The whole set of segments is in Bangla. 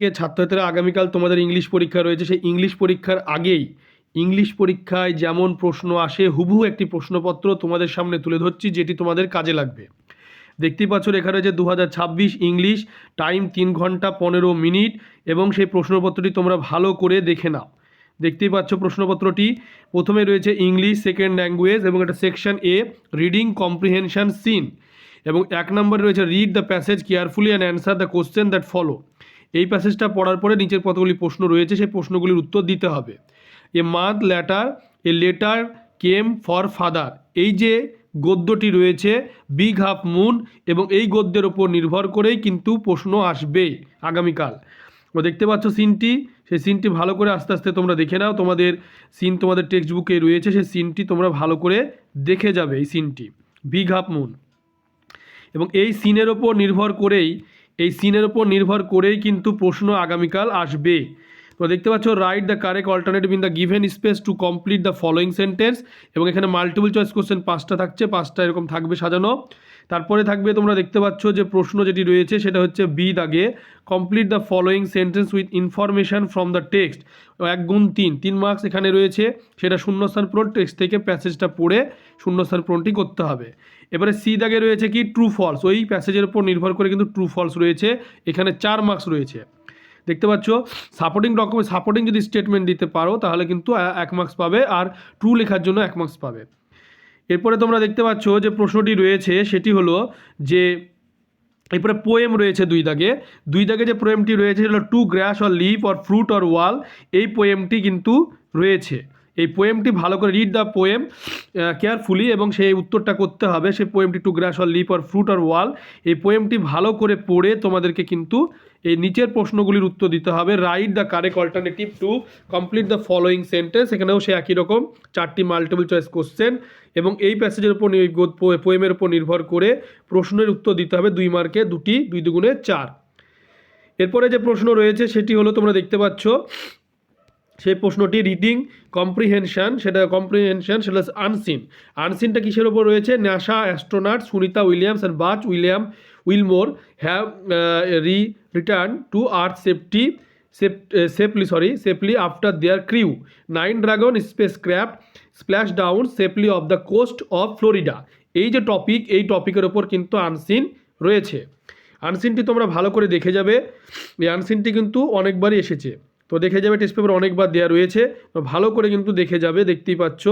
ছাত্রছাত্রীরা আগামীকাল তোমাদের ইংলিশ পরীক্ষা রয়েছে, সেই ইংলিশ পরীক্ষার আগেই ইংলিশ পরীক্ষায় যেমন প্রশ্ন আসে, হুবহু একটি প্রশ্নপত্র তোমাদের সামনে তুলে ধরছি, যেটি তোমাদের কাজে লাগবে। দেখতেই পাচ্ছ এখানে যে দু ইংলিশ টাইম তিন ঘণ্টা পনেরো মিনিট, এবং সেই প্রশ্নপত্রটি তোমরা ভালো করে দেখে নাও। দেখতেই পাচ্ছ প্রশ্নপত্রটি, প্রথমে রয়েছে ইংলিশ সেকেন্ড ল্যাঙ্গুয়েজ এবং একটা section A reading comprehension seen এবং এক নম্বরে রয়েছে read the passage carefully and answer the question that follow এই প্যাসেজটা পড়ার পরে নিচের কতগুলি প্রশ্ন রয়েছে, সেই প্রশ্নগুলির উত্তর দিতে হবে। A month letter a letter came for father এই যে গদ্যটি রয়েছে বিগ হাফ মুন এবং এই গদ্যের ওপর নির্ভর করেই কিন্তু প্রশ্ন আসবে আগামীকাল। ও দেখতে পাচ্ছ সিনটি সেই সিনটি ভালো করে আস্তে আস্তে তোমরা দেখে নাও। তোমাদের সিন তোমাদের টেক্সট বুকে রয়েছে, সেই সিনটি তোমরা ভালো করে দেখে যাবে এই সিনটি বিগ হাফ মুন এবং এই সিনের ওপর নির্ভর করেই এই সিনের ওপর নির্ভর করেই কিন্তু প্রশ্ন আগামীকাল আসবে। তো দেখতে পাচ্ছ write the correct alternative in the given space to complete the following sentence এবং এখানে মাল্টিপল চয়েস কোশ্চেন পাঁচটা থাকছে, পাঁচটা এরকম থাকবে সাজানো। তারপরে থাকবে তোমরা দেখতে পাচ্ছ যে প্রশ্ন যেটি রয়েছে, সেটা হচ্ছে বি দাগে complete the following sentence with information from the text এক গুণ তিন তিন মার্কস এখানে রয়েছে, সেটা শূন্যস্থান পূরণ টেক্সট থেকে প্যাসেজটা পড়ে শূন্যস্থান পূরণটি করতে হবে। এবারে সি দাগে রয়েছে কি? ট্রু ফলস ওই প্যাসেজের উপর নির্ভর করে কিন্তু ট্রু ফলস রয়েছে, এখানে চার মার্কস রয়েছে। দেখতে পাচ্ছ? সাপোর্টিং ডকুমেন্ট সাপোর্টিং যদি স্টেটমেন্ট দিতে পারো, তাহলে কিন্তু এক মার্কস পাবে আর ট্রু লেখার জন্য এক মার্কস পাবে। এরপরে তোমরা দেখতে পাচ্ছ যে প্রশ্নটি রয়েছে, সেটি হলো যে, এরপরে পোয়েম রয়েছে দুই দাগে। দুই দাগে যে পোয়েমটি রয়েছে, সেটা to grass or leaf or fruit or wall এই পোয়েমটি কিন্তু রয়েছে। এই পোয়েমটি ভালো করে রিড দ্য পোয়েম কেয়ারফুলি এবং সেই উত্তরটা করতে হবে। সেই পোয়েমটি to grass or leaf or fruit or wall এই পোয়েমটি ভালো করে পড়ে তোমাদেরকে কিন্তু এই নিচের প্রশ্নগুলির উত্তর দিতে হবে। Write the correct alternative to complete the following sentence এখানেও সে একই রকম, চারটি মাল্টিপল চয়েস কোশ্চেন এবং এই প্যাসেজের উপর পোয়েমের উপর নির্ভর করে প্রশ্নের উত্তর দিতে হবে দুই মার্কে, দুটি, দুই দুগুণে চার। এরপরে যে প্রশ্ন রয়েছে, সেটি হলো তোমরা দেখতে পাচ্ছ সেই প্রশ্নটি রিডিং কম্প্রিহেনশন সেটা কম্প্রিহেনশন সেটা আনসিন আনসিনটা কিসের ওপর রয়েছে? NASA astronaut Sunita Williams and Butch William Wilmore have re return to earth safety safely sorry safely after their crew nine Dragon spacecraft splash down safely off the coast of Florida এই যে টপিক এই টপিকের ওপর কিন্তু আনসিন রয়েছে। আনসিনটি তোমরা ভালো করে দেখে যাবে। এই আনসিনটি কিন্তু অনেকবারই এসেছে। তো দেখে যাবে টেস্ট পেপার অনেকবার দেওয়া রয়েছে। তো ভালো করে কিন্তু দেখে যাবে, দেখতেই পাচ্ছ।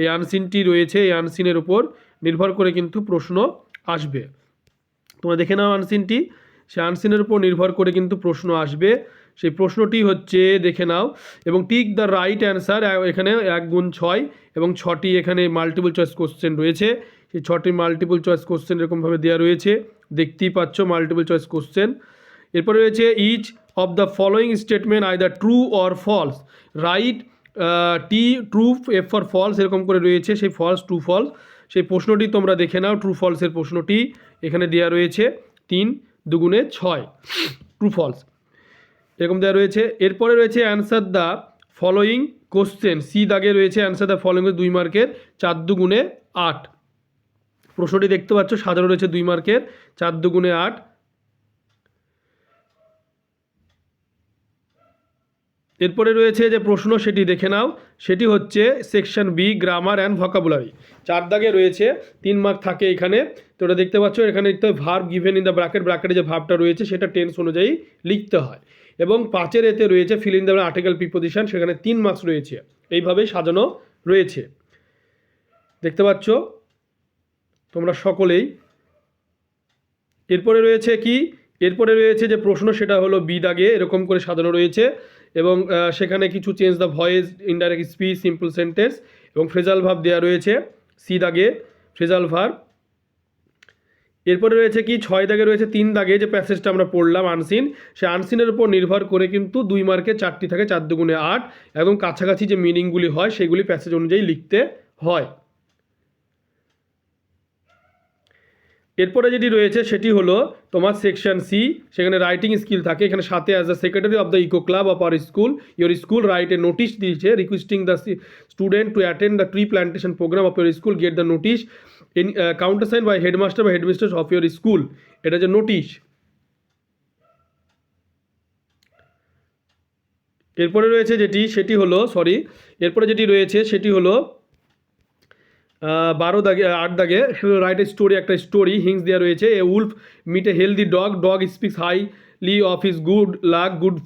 এই আনসিনটি রয়েছে, এই আনসিনের উপর নির্ভর করে কিন্তু প্রশ্ন আসবে। তোমরা দেখে নাও আনসিনটি সেই আনসিনের উপর নির্ভর করে কিন্তু প্রশ্ন আসবে। সেই প্রশ্নটি হচ্ছে, দেখে নাও। এবং টিক দ্য রাইট অ্যান্সার এখানে এক গুণ ছয় এবং ছটি এখানে মাল্টিপল চয়েস কোশ্চেন রয়েছে। সেই ছটি মাল্টিপল চয়েস কোশ্চেন এরকমভাবে দেওয়া রয়েছে। দেখতেই পাচ্ছ মাল্টিপল চয়েস কোশ্চেন এরপরে রয়েছে each of the following statement either true or false right T true F for false এরকম করে রয়েছে, সেই ফলস ট্রু ফলস সেই প্রশ্নটি তোমরা দেখে নাও ট্রু ফলসের প্রশ্নটি এখানে দেওয়া রয়েছে। তিন দুগুণে ছয় ট্রু ফলস এরকম দেওয়া রয়েছে। এরপরে রয়েছে answer the following question C দাগে রয়েছে অ্যান্সার দ্য ফলোয়িং দুই মার্কের চার দুগুণে আট। প্রশ্নটি দেখতে পাচ্ছ সাধারণ রয়েছে দুই মার্কের চার দুগুণে আট। এরপরে রয়েছে যে প্রশ্ন সেটি দেখে নাও। সেটি হচ্ছে section B, grammar and vocabulary. চার দাগে রয়েছে, তিন মার্ক থাকে এখানে। তো ওটা দেখতে পাচ্ছ, এখানে লিখতে হয় verb given in the bracket ব্র্যাকেটে যে ভাবটা রয়েছে, সেটা টেন্স অনুযায়ী লিখতে হয়। এবং পাঁচের এতে রয়েছে fill in the article preposition সেখানে তিন মার্কস রয়েছে। এইভাবেই সাজানো রয়েছে। দেখতে পাচ্ছ? তোমরা সকলেই। এরপরে রয়েছে কি? এরপরে রয়েছে যে প্রশ্ন, সেটা হলো বি দাগে। এরকম করে সাজানো রয়েছে। এবং সেখানে কিছু change the voice indirect speech simple sentence এবং ফ্রেজাল ভাব দেওয়া রয়েছে সি দাগে ফ্রেজাল ভার এরপরে রয়েছে কি? ছয় দাগে রয়েছে তিন দাগে, যে প্যাসেজটা আমরা পড়লাম আনসিন সে আনসিনের উপর নির্ভর করে কিন্তু দুই মার্কে চারটি থাকে চার দুগুণে আট এবং কাছাকাছি যে মিনিংগুলি হয়, সেগুলি প্যাসেজ অনুযায়ী লিখতে হয়। এরপরে যেটি রয়েছে সেটি হলো তোমার সেকশন সি সেখানে রাইটিং স্কিল থাকে। এখানে সাথে as the secretary of the eco club of our school your school write a notice দিয়েছে requesting the student to attend the tree plantation programme of your school get the notice in countersign by headmaster বা হেডমিস্ট্রেস অফ ইয়োর স্কুল এটা যে নোটিশ এরপরে রয়েছে যেটি, সেটি হলো সরি এরপরে যেটি রয়েছে সেটি হলো বারো দাগে আট দাগে রাইট স্টোরি একটা স্টোরি হিংস দেওয়া রয়েছে। A wolf meet a healthy dog dog speaks highly of his good luck good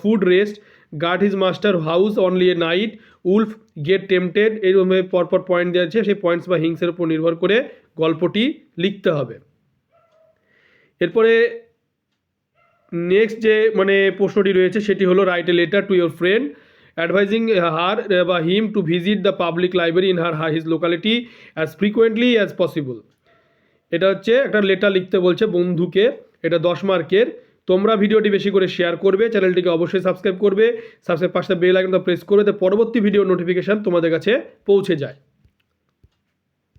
food rest guard his master house only a night wolf get tempted এইরকম পরপর পয়েন্ট দেওয়া আছে, সেই পয়েন্টস বা হিংসের উপর নির্ভর করে গল্পটি লিখতে হবে। এরপরে নেক্সট যে মানে প্রশ্নটি রয়েছে, সেটি হলো write a letter to your friend advising her বা him to visit the public library in her his locality as frequently as possible এটা হচ্ছে একটা লেটার লিখতে বলছে বন্ধুকে, এটা দশ মার্কের। তোমরা ভিডিওটি বেশি করে শেয়ার করবে চ্যানেলটিকে অবশ্যই সাবস্ক্রাইব করবে সাবস্ক্রাইব পাশে বেল আইকনটা প্রেস করবে তো পরবর্তী ভিডিও নোটিফিকেশান তোমাদের কাছে পৌঁছে যায়।